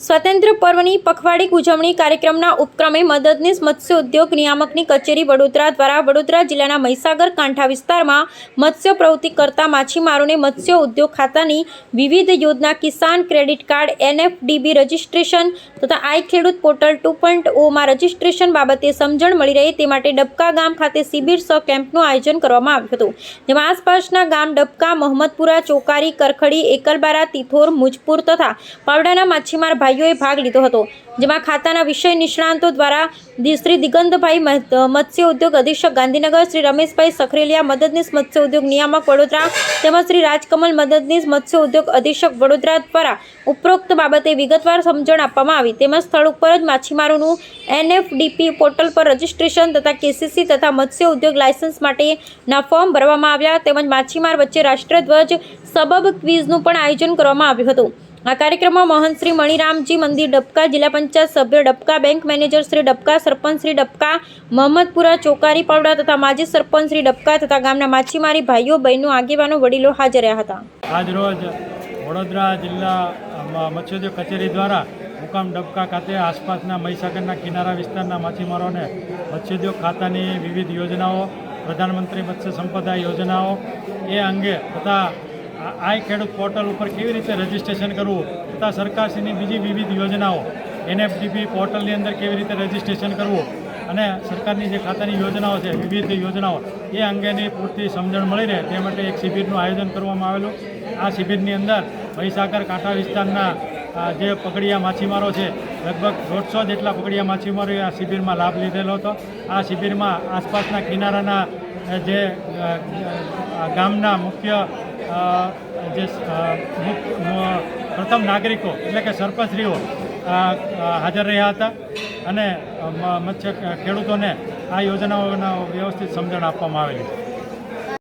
સ્વાતંત્ર્ય પર્વની પખવાડિક ઉજવણી કાર્યક્રમના ઉપક્રમે મદદનીશ મત્સ્ય ઉદ્યોગ નિયામકની કચેરી વડોદરા દ્વારા વડોદરા જિલ્લાના મહીસાગર કાંઠા વિસ્તારમાં મત્સ્ય પ્રવૃત્તિ કરતા માછીમારોને મત્સ્ય ઉદ્યોગ ખાતાની વિવિધ યોજના Kisan credit card, NFDB registration તથા I Khedut portal two point ઓમાં રજિસ્ટ્રેશન બાબતે સમજણ મળી રહે તે માટે ડબકા ગામ ખાતે શિબિર સ કેમ્પનું આયોજન કરવામાં આવ્યું હતું. જેમાં આસપાસના ગામ ડબકા, મોહમ્મદપુરા, ચોકારી, કરખડી, એકલબારા, તિથોર, મુજપુર તથા પાવડાના માછીમાર ભાઈઓએ ભાગ લીધો હતો, જેમાં ખાતાના વિષય નિષ્ણાંતો દ્વારા શ્રી દિગંતભાઈ મત્સ્ય ઉદ્યોગ અધિક્ષક ગાંધીનગર, શ્રી રમેશભાઈ સખરેલિયા મદદનીશ મત્સ્ય ઉદ્યોગ નિયામક વડોદરા તેમજ શ્રી રાજકમલ મદદનીશ મત્સ્ય ઉદ્યોગ અધિક્ષક વડોદરા દ્વારા ઉપરોક્ત બાબતે વિગતવાર સમજણ આપવામાં આવી. તેમજ સ્થળ ઉપર જ માછીમારોનું એનએફડીપી પોર્ટલ પર રજીસ્ટ્રેશન તથા કેસીસી તથા મત્સ્ય ઉદ્યોગ લાયસન્સ માટેના ફોર્મ ભરવામાં આવ્યા. તેમજ માછીમાર વચ્ચે રાષ્ટ્રધ્વજ સબબ ક્વિઝનું પણ આયોજન કરવામાં આવ્યું હતું. આ કાર્યક્રમમાં મહંત શ્રી મણિરામજી મંદિર ડબકા, જિલ્લા પંચાયત સભ્ય ડબકા, બેંક મેનેજર શ્રી ડબકા, સરપંચ શ્રી ડબકા, મહમ્મદપુરા, ચોકારી, પાવડા તથા માજી સરપંચ શ્રી ડબકા તથા ગામના માછીમારી ભાઈઓ, બહેનો, આગેવાનો, વડીલો હાજર રહ્યા હતા. આજરોજ વડોદરા જિલ્લા મત્સ્યોદ્યોગ કચેરી દ્વારા મુકામ ડબકા ખાતે આસપાસના મહીસાગરના કિનારા વિસ્તારના માછીમારોને મત્સ્યોદ્યોગ ખાતાની વિવિધ યોજનાઓ, પ્રધાનમંત્રી મત્સ્ય સંપદા યોજનાઓ એ અંગે તથા આઈ ખેડૂત પોર્ટલ ઉપર કેવી રીતે રજીસ્ટ્રેશન કરવું? તથા સરકારશ્રીની બીજી વિવિધ યોજનાઓ. એનએફડીપી પોર્ટલની અંદર કેવી રીતે રજીસ્ટ્રેશન કરવું? અને સરકારની જે ખાતાની યોજનાઓ છે, વિવિધ યોજનાઓ, એ અંગેની પૂરતી સમજણ મળી રહે તે માટે એક શિબિરનું આયોજન કરવામાં આવેલું. આ શિબિરની અંદર મહીસાગર, કાંઠા વિસ્તારના જે પકડિયા માછીમારો છે, લગભગ દોઢસો જેટલા પકડિયા માછીમારોએ આ શિબિરમાં લાભ લીધેલો હતો. આ શિબિરમાં આસપાસના કિનારાના, જે ગામના મુખ્ય જે પ્રથમ નાગરિકો, એટલે કે સરપંચશ્રીઓ હાજર રહ્યા હતા અને મત્સ્ય ખેડૂતોને આ યોજનાઓના વ્યવસ્થિત સમજણ આપવામાં આવેલી. છે